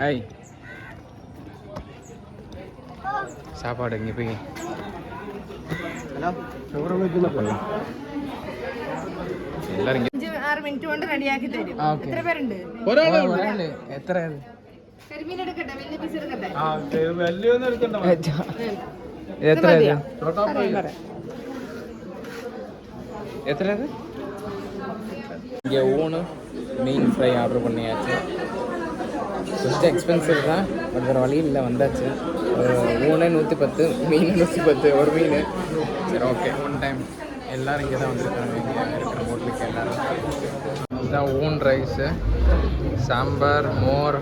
Hi சாப்பாடு இங்கே போய் എല്ലാരും ആറ് മിനിറ്റ് കൊണ്ട് റെഡിയാക്കി തരും എത്ര പേരുണ്ട് എത്ര എത്ര എത്ര இங்கே ஓனு மீன் ஃப்ரை ஆர்டர் பண்ணியாச்சு கொஞ்சம் எக்ஸ்பென்சிவ் தான். பட் வேறு வழி இல்லை வந்தாச்சு. ஒரு ஊனே நூற்றி பத்து மீன் நூற்றி பத்து ஒரு மீன். சரி ஓகே ஒன் டைம் எல்லோரும் இங்கே தான் வந்திருக்காங்க. இங்கே இருக்கிற ஹோட்டலுக்கு எல்லோரும். இதுதான் ஊன் ரைஸு சாம்பார் மோர்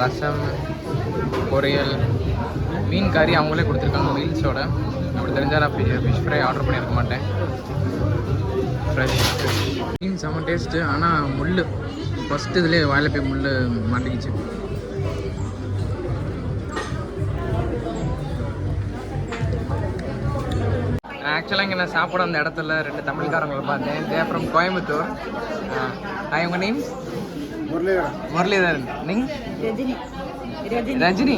ரசம் பொரியல். மீன் கறி அவங்களே கொடுத்துருக்காங்க மீல்ஸோட அப்படி தெரிஞ்சால் நான் ஃபிஷ் ஃப்ரை ஆர்டர் பண்ணியிருக்க மாட்டேன். ஃப்ரெஷ் மீன் செம்ம டேஸ்ட்டு ஆனால் முள் ஃபஸ்ட்டு இதுலேயே வாயில் போய் முள் மாட்டிக்கிச்சு ஆக்சுவலாக இங்கே நான் சாப்பிட அந்த இடத்துல ரெண்டு தமிழ்காரங்களை பார்த்தேன். தே ஃப்ரம் கோயம்புத்தூர் ஹாய் உங்கள் நேம் முரளிதரன். நீங் ரஜினி.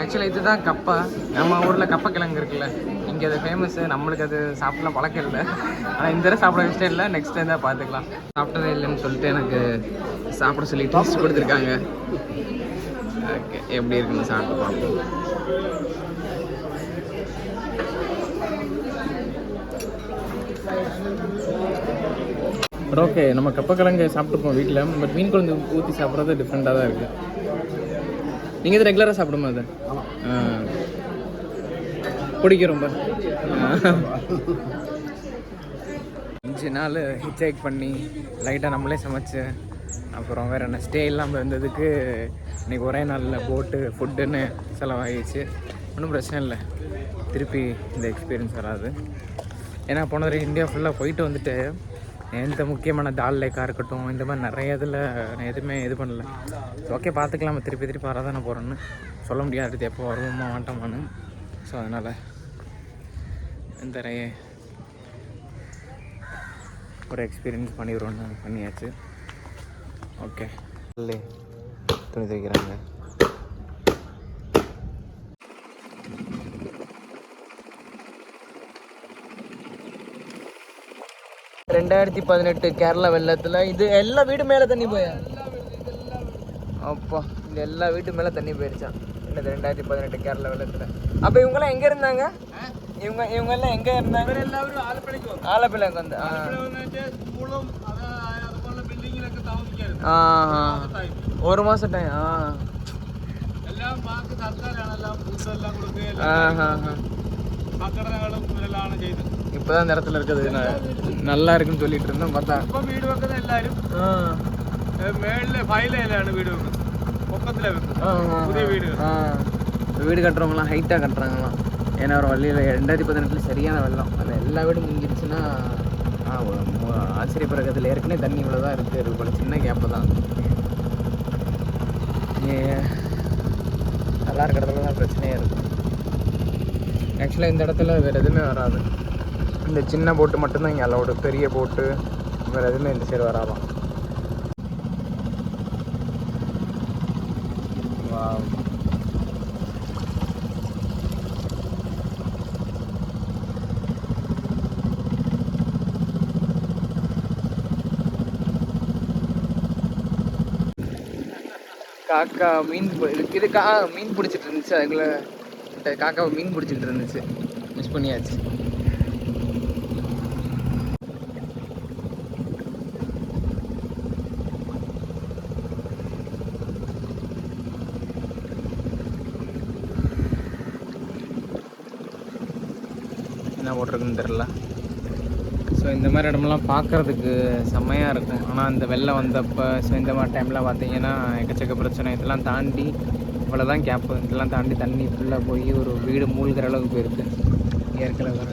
ஆக்சுவலாக இதுதான் கப்பா. நம்ம ஊரில் கப்பக்கிழங்கு இருக்குல்ல. இங்கே அது ஃபேமஸ்ஸு நம்மளுக்கு அது சாப்பிடலாம் பழக்கம் இல்லை. ஆனால் இந்த தடவை சாப்பிட இஷ்டம் இல்லை. நெக்ஸ்ட் டைம் தான் பார்த்துக்கலாம். சாப்பிட்டதே இல்லைன்னு சொல்லிட்டு எனக்கு சாப்பிட சொல்லி டேஸ்ட் கொடுத்துருக்காங்க. ஓகே எப்படி இருக்குன்னு சாப்பிட்டு பார்ப்போம். பட் ஓகே நம்ம கப்பக்கிழங்கு சாப்பிட்டுப்போம் வீட்டில் பட் மீன் குழம்பு ஊற்றி சாப்பிட்றது டிஃப்ரெண்ட்டாக தான் இருக்குது நீங்கள் இது ரெகுலராக சாப்பிடுமா அது? ஆ. பிடிக்கும் ரொம்ப. அஞ்சு நாள் ஹிச் பண்ணி லைட்டாக நம்மளே சமைச்சு அப்புறம் வேறு என்ன ஸ்டே இல்லாமல் இருந்ததுக்கு இன்னைக்கு ஒரே நாளில் போட்டு ஃபுட்டுன்னு செலவாகிடுச்சு. ஒன்றும் பிரச்சனை இல்லை. திருப்பி இந்த எக்ஸ்பீரியன்ஸ் வராது. ஏன்னா போன தடவை இந்தியா ஃபுல்லாக போயிட்டு வந்துட்டு எந்த முக்கியமான தால் லேக்காக இருக்கட்டும் இந்த மாதிரி நிறைய இதில் நான் எதுவுமே இது பண்ணல. ஓகே பார்த்துக்கலாம். திருப்பி திருப்பி வரதானே போகிறேன்னு சொல்ல முடியாது. அடுத்து எப்போ வருவோமா மாட்டோமான்னு. ஸோ அதனால் இந்த ஒரு எக்ஸ்பீரியன்ஸ் பண்ணிடுவோன்னு பண்ணியாச்சு. ஓகே இல்லை துணி துவைக்கிறாங்க. ரெண்டாயிரத்தி பதினெட்டு கேரளா வெள்ளத்தில் இது எல்லா வீடு மேலே தண்ணி போயா? அப்பா இந்த எல்லா வீட்டு மேலே தண்ணி போயிருச்சான் என்னது ரெண்டாயிரத்தி பதினெட்டு கேரளா வெள்ளத்தில். அப்போ இவங்கெல்லாம் எங்கே இருந்தாங்க? இவங்க இவங்க எல்லாம் எங்கே இருந்தாங்க ஆலப்பிள்ளைக்கு வந்து ஆ ആ ആ. ഒരു മാസം ടൈം ആ ആ, ആ, ആ. இப்பதான் இந்த இடத்துல இருக்குது ந- நல்லா இருக்குன்னு சொல்லிட்டு இருந்தோம் பார்த்தா വീട് വെക്കുന്ന എല്ലാരും ஆ. മേളിലെ ഫൈലയിലാണ് വീട് വെക്കുന്നത് പൊക്കത്തിലെ വെക്കുന്നത് ஆ, ஆ, പുതിയ വീടുകൾ ஆ. இப்ப வீடு கட்டுறவங்களாம் ஹைட்டாக கட்டுறாங்களாம் ஏன்னா ஒரு வழியில் ரெண்டாயிரத்தி பதினெட்டில் சரியான வெள்ளம். அது எல்லா வீடும் முடிஞ்சிருச்சுன்னா ஆச்சரியப்பிரகத்தில் ஆச்சரியப்படுறதுல ஏற்கனவே தண்ணி இவ்வளோ தான் இருக்குது இது போல சின்ன கேப்பு தான். நல்லா இருக்கிற இடத்துல தான் பிரச்சனையாக இருக்கும் ஆக்சுவலாக இந்த இடத்துல வேறு எதுவுமே வராது. இந்த சின்ன போட்டு மட்டும்தான் இங்கே அலோடு பெரிய போட்டு வேறு எதுவுமே இந்த சைடு வராதான் Wow. காக்கா மீன் இது கா மீன் பிடிச்சிட்டு இருந்துச்சு. அதுக்குள்ள காக்காவை மீன் பிடிச்சிட்டு இருந்துச்சு. மிஸ் பண்ணியாச்சு. என்ன போட்டிருக்குன்னு தெரில ஸோ இந்த மாதிரி இடமெல்லாம் பார்க்குறதுக்கு செம்மையாக இருக்கும். ஆனால் இந்த வெள்ளம் வந்தப்போ ஸோ இந்த மாதிரி டைமில் பார்த்தீங்கன்னா எக்கச்சக்க பிரச்சனை. இதெல்லாம் தாண்டி இவ்வளோ தான் கேப்பு இதெல்லாம் தாண்டி தண்ணி ஃபுல்லாக போய் ஒரு வீடு மூழ்கிற அளவுக்கு போயிருக்கு ஏற்கனவே வர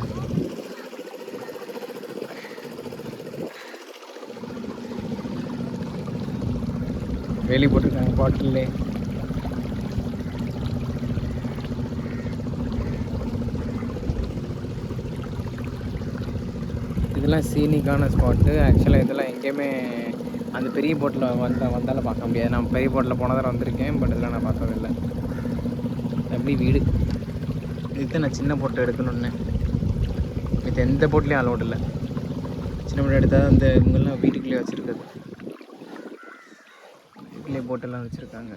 வேலி போட்டிருக்காங்க பாட்டிலே இதெல்லாம் சீனிக்கான ஸ்பாட்டு ஆக்சுவலாக இதெல்லாம் எங்கேயுமே அந்த பெரிய போட்டில் வந்த வந்தாலும் பார்க்க முடியாது. நான் பெரிய போட்டில் போன தடவை வந்திருக்கேன் பட் இதெல்லாம் நான் பார்த்ததில்லை எப்படி வீடு? இதுதான் நான் சின்ன போட்டோ எடுக்கணும்னு. இது எந்த போட்லேயும் அலோட் இல்லை. சின்ன போட்டோ எடுத்தால் அந்த இவங்கெல்லாம் வீட்டுக்குள்ளேயே வச்சுருக்குது வீட்டுக்குள்ளேயே போட்டெல்லாம் வச்சுருக்காங்க.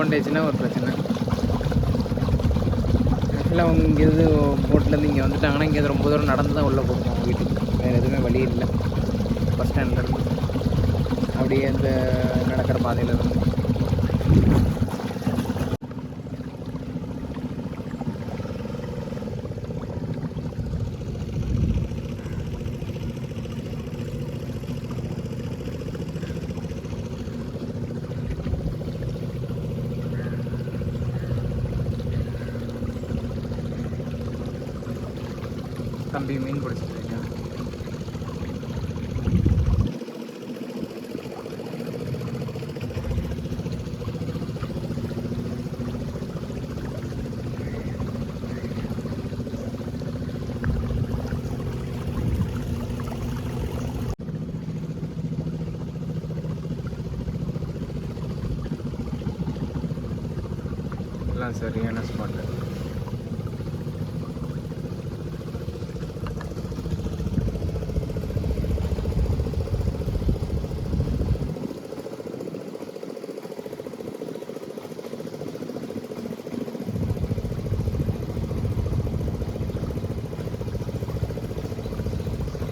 ஒரு ஒரு பிரச்சனை. ஆக்சுவலாக அவங்க இங்கேருந்து போட்லேருந்து இங்கே வந்துட்டாங்கன்னா இங்கே ரொம்ப தூரம் நடந்து தான் உள்ளே போகணும் அவங்க வீட்டுக்கு. வேறு எதுவுமே வழி இல்லை. பஸ் ஸ்டாண்ட்லேருந்து அப்படியே அந்த நடக்கிற பாதையில் இருந்து தம்பி மீன் பிடிச்சிட்டு இருக்கேன். எல்லாம் சரியான ஸ்பாட்டு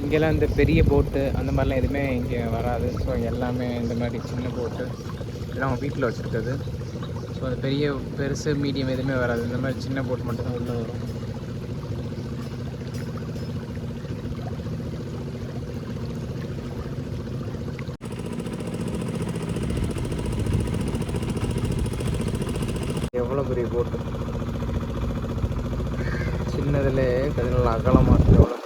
இங்கெல்லாம் இந்த பெரிய போட்டு அந்த மாதிரிலாம் எதுவுமே இங்கே வராது. ஸோ எல்லாமே இந்த மாதிரி சின்ன போட்டு இதெல்லாம் அவங்க வீட்டில் வச்சுருக்குது ஸோ அந்த பெரிய பெருசு மீடியம் எதுவுமே வராது. இந்த மாதிரி சின்ன போட் மட்டும்தான் உள்ளே வரும். எவ்வளோ பெரிய போட்டு சின்னதுலேயே அது நல்லா அகலமாக இருக்குது எவ்வளோ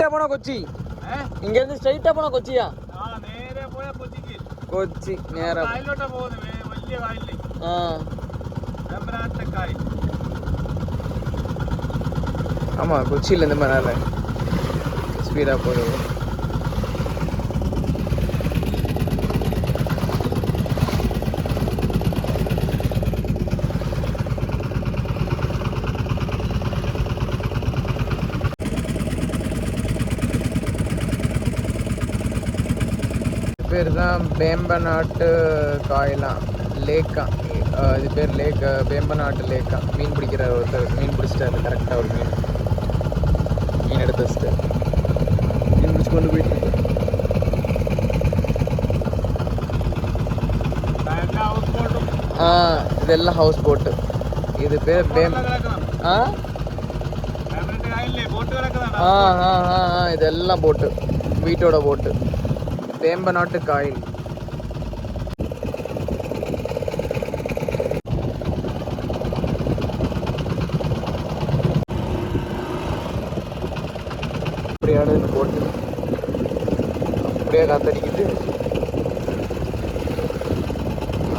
ஸ்ட்ரைட்டா போனா கொச்சி. இங்க இருந்து ஸ்ட்ரைட்டா போனா கொச்சியா? கொச்சி நேரா ஆமா கொச்சியில இந்த மாதிரி ஸ்பீடா போகுது. பேர் தான் பேம்பநாட்டு காயலாம். லேக்கா. இது பேர் லேக் பேம்பநாட்டு லேக்கா. மீன் பிடிக்கிற ஒருத்தர் மீன் பிடிச்சிட்டாரு. கரெக்டாக ஒரு மீன். மீன் எடுத்து வச்சுட்டு மீன் பிடிச்சி கொண்டு போயிட்டு ஆ இதெல்லாம் ஹவுஸ் போட்டு. இது பேர் பேம் ஆ ஆ ஆ ஆ இதெல்லாம் போட்டு. வீட்டோட போட்டு. வேம்பநாட்டு காயில். அப்படி ஆடுது போட்டு அப்படியே காத்தடிக்குது.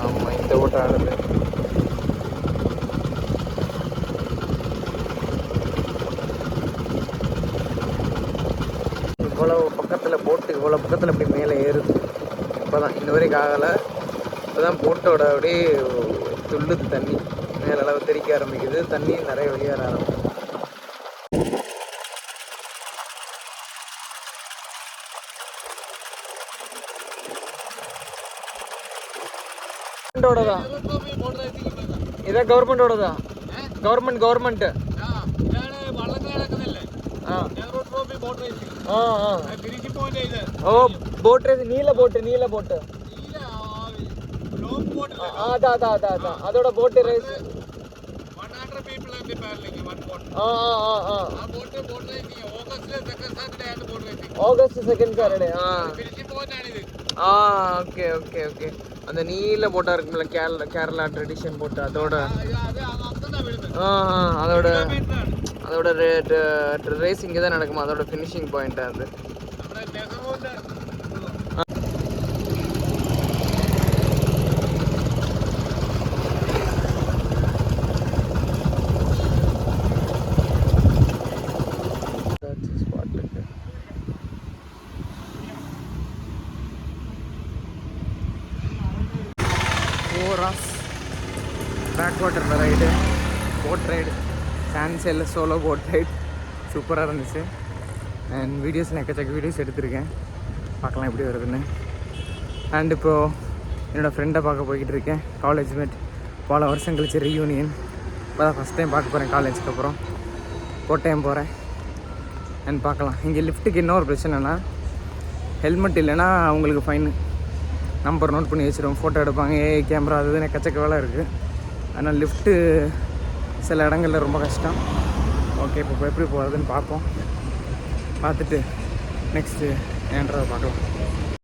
ஆமாம் இந்த போட்டு ஆடுது பக்கத்தில் போட்டு இவ்வளோ பக்கத்தில் இப்படி மேலே ஏறுது. இப்போ தான் இன்ன வரைக்கும் ஆகலை. இப்போ தான் போட்டோட அப்படியே துள்ளுது தண்ணி. மேலளவு தெரிக்க ஆரம்பிக்குது. தண்ணி நிறைய வெளியேற ஆரம்பிக்குது. கவர்மெண்டோடதா இதான் கவர்மெண்டோடதா கவர்மெண்ட் கவர்மெண்ட் ஆ നെഹ്റു ട്രോഫി ബോട്ട് റേസിംഗ് ஆ ஆ ഫിനിഷിംഗ് പോയിന്റ് ഇത് ஓ போட் ரேஸ் நீல போட்டு நீல போட்டு നീല போட்டு அதான் அதான் அதான் அதான் அதோட போட்டு ரேஸ் ஒன் ஹண்ட்ரட் பீப்புள் வந்து பேரலிங்க ஒன் போட் ஆ ஆ ஆ ஆ ആ boat boat racing ഓഗസ്റ്റിലെ second Saturday ആണ് boat racing August second Saturday ஆ ഫിനിഷിംഗ് പോയിന്റ് ആണ് ഇത് ஆ ஓகே ஓகே ஓகே அந்த நீல போட்டா இருக்கும்ல கேரளா கேரளா ட்ரெடிஷன் போட்டு அதோட അത് അന്നതാ വീഴുന്നത് ஆ ஆ, அதோட ആണ് அதோட ரேஸ் இங்கே தான் நடக்குமா? அதோட ஃபினிஷிங் பாயிண்ட்டாக இருந்து பேக் வாட்டரில் ரைடு போட் ரைடு சான்செல்ல சோலோ போட் ரைட் சூப்பராக இருந்துச்சு. அண்ட் வீடியோஸ் எக்கச்சக்க வீடியோஸ் எடுத்திருக்கேன். பார்க்கலாம் எப்படி வருதுன்னு. அண்ட் இப்போது என்னோடய ஃப்ரெண்டை பார்க்க போய்கிட்டு இருக்கேன். காலேஜ் மேட் பல வருஷம் கழிச்சு ரீயூனியன் இப்போ தான் ஃபஸ்ட் டைம் பார்க்க போகிறேன் காலேஜுக்கு அப்புறம். கோட்டயம் போகிறேன் அண்ட் பார்க்கலாம். இங்கே லிஃப்ட்டுக்கு இன்னொரு பிரச்சனைனா ஹெல்மெட் இல்லைன்னா அவங்களுக்கு ஃபைனு நம்பர் நோட் பண்ணி வச்சுருவோம். ஃபோட்டோ எடுப்பாங்க. ஏ கேமரா அது இதுன்னு எக்கச்சக்க வேலை இருக்குது ஆனால் லிஃப்ட்டு சில இடங்களில் ரொம்ப கஷ்டம். ஓகே இப்போ எப்படி போகிறதுன்னு பார்ப்போம். பார்த்துட்டு நெக்ஸ்ட்டு ஏன்றதை பார்க்கலாம்.